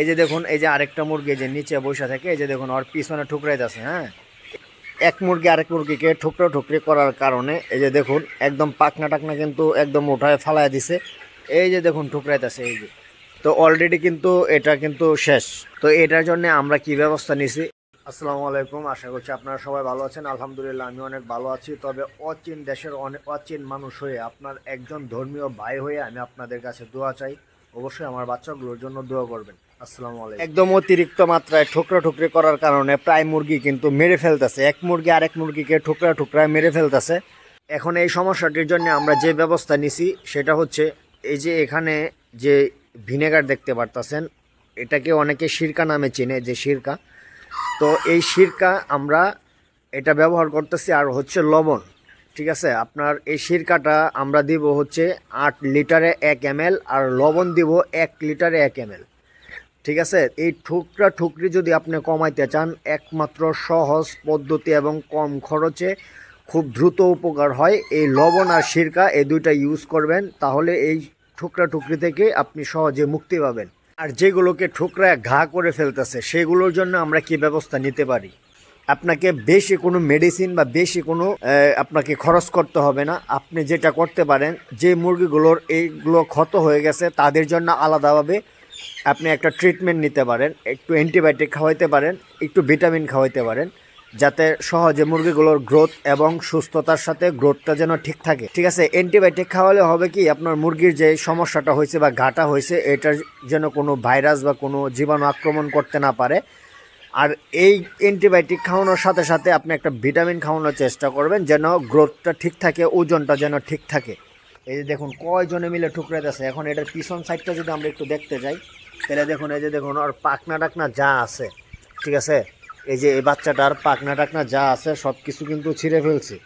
এই যে দেখুন, এই যে আরেকটা মুরগি যে নিচে বসে থাকে, এই যে দেখুন, ওর পিছনে ঠুকরাইতেছে হ্যাঁ? এক মুরগি আরেক মুরগিকে ঠুকরো ঠুকরি করার কারণে, এই যে দেখুন, একদম পাকনা টাকনা কিন্তু একদম উঠায় ফালায় দিছে। এই যে দেখুন ঠুকরাইতেছে এই যে। তো অলরেডি কিন্তু এটা কিন্তু শেষ। তো এটার জন্য আমরা কি ব্যবস্থা নিছি? আসসালামু আলাইকুম, আশা করছি আপনারা সবাই ভালো আছেন। আলহামদুলিল্লাহ, আমি অনেক ভালো আছি। তবে অচিন দেশের অনেক অচিন মানুষ হয়ে, আপনার একজন ধর্মীয় ভাই হয়ে আমি আপনাদের কাছে দোয়া চাই। অবশ্যই আমার বাচ্চাগুলোর জন্য দোয়া করবেন। আসসালামু আলাইকুম। একদম অতিরিক্ত মাত্রায় ঠোকরা ঠুকরি করার কারণে প্রায় মুরগি কিন্তু মেরে ফেলতেছে। এক মুরগি আরেক মুরগিকে ঠোকরা ঠুকরায় মেরে ফেলতেছে। এখন এই সমস্যাটির জন্য আমরা যে ব্যবস্থা নিছি, সেটা হচ্ছে এই যে এখানে যে ভিনেগার দেখতে পারতাছেন, এটাকে অনেকে সিরকা নামে চেনে যে সিরকা তো এই সিরকা আমরা এটা ব্যবহার করতেছি আর হচ্ছে লবণ। ঠিক আছে? আপনার এই সিরকাটা আমরা দিব হচ্ছে আট লিটারে এক এম আর লবণ দিব এক লিটারে এক এম ঠিক আছে? এই ঠুকরা ঠুকরি যদি আপনি কমাইতে চান, একমাত্র সহজ পদ্ধতি এবং কম খরচে খুব দ্রুত উপকার হয়। এই লবণ আর সিরকা এই দুইটা ইউজ করবেন, তাহলে এই ঠুকরা ঠুকরি থেকে আপনি সহজে মুক্তি পাবেন। আর যেগুলোকে ঠুকরায় ঘা করে ফেলতেছে, সেগুলোর জন্য আমরা কি ব্যবস্থা নিতে পারি? আপনাকে বেশি কোনো মেডিসিন বা বেশি কোনো আপনাকে খরচ করতে হবে না। আপনি যেটা করতে পারেন, যে মুরগিগুলোর এইগুলো ক্ষত হয়ে গেছে, তাদের জন্য আলাদাভাবে আপনি একটা ট্রিটমেন্ট নিতে পারেন। একটু অ্যান্টিবায়োটিক খাওয়াইতে পারেন, একটু ভিটামিন খাওয়াইতে পারেন, যাতে সহজে মুরগিগুলোর গ্রোথ এবং সুস্থতার সাথে গ্রোথটা যেন ঠিক থাকে। ঠিক আছে? অ্যান্টিবায়োটিক খাওয়ালে হবে কি, আপনার মুরগির যে সমস্যাটা হয়েছে বা ঘাটা হয়েছে, এটার যেন কোনো ভাইরাস বা কোনো জীবাণু আক্রমণ করতে না পারে। আর এই অ্যান্টিবায়োটিক খাওয়ানোর সাথে সাথে আপনি একটা ভিটামিন খাওয়ানোর চেষ্টা করবেন যেন গ্রোথটা ঠিক থাকে ওজনটা যেন ঠিক থাকে। এই যে দেখুন কয়জনে মিলে ঠুকরাইতেছে এখন এটার পিছন সাইডটা যদি আমরা একটু দেখতে যাই তাহলে দেখুন এই যে দেখুন ওর পাকনা টাকনা যা আছে ঠিক আছে? এই যে এই বাচ্চাটার পাকনা টাকনা যা আছে সব কিছু কিন্তু ছিঁড়ে ফেলছে।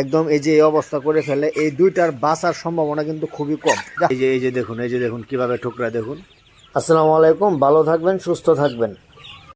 একদম এই যে এই অবস্থা করে ফেলে এই দুইটার বাঁচার সম্ভাবনা কিন্তু খুবই কম। এই যে এই যে দেখুন এই যে দেখুন কীভাবে ঠুকরা দেখুন। আসসালামু আলাইকুম ভালো থাকবেন সুস্থ থাকবেন।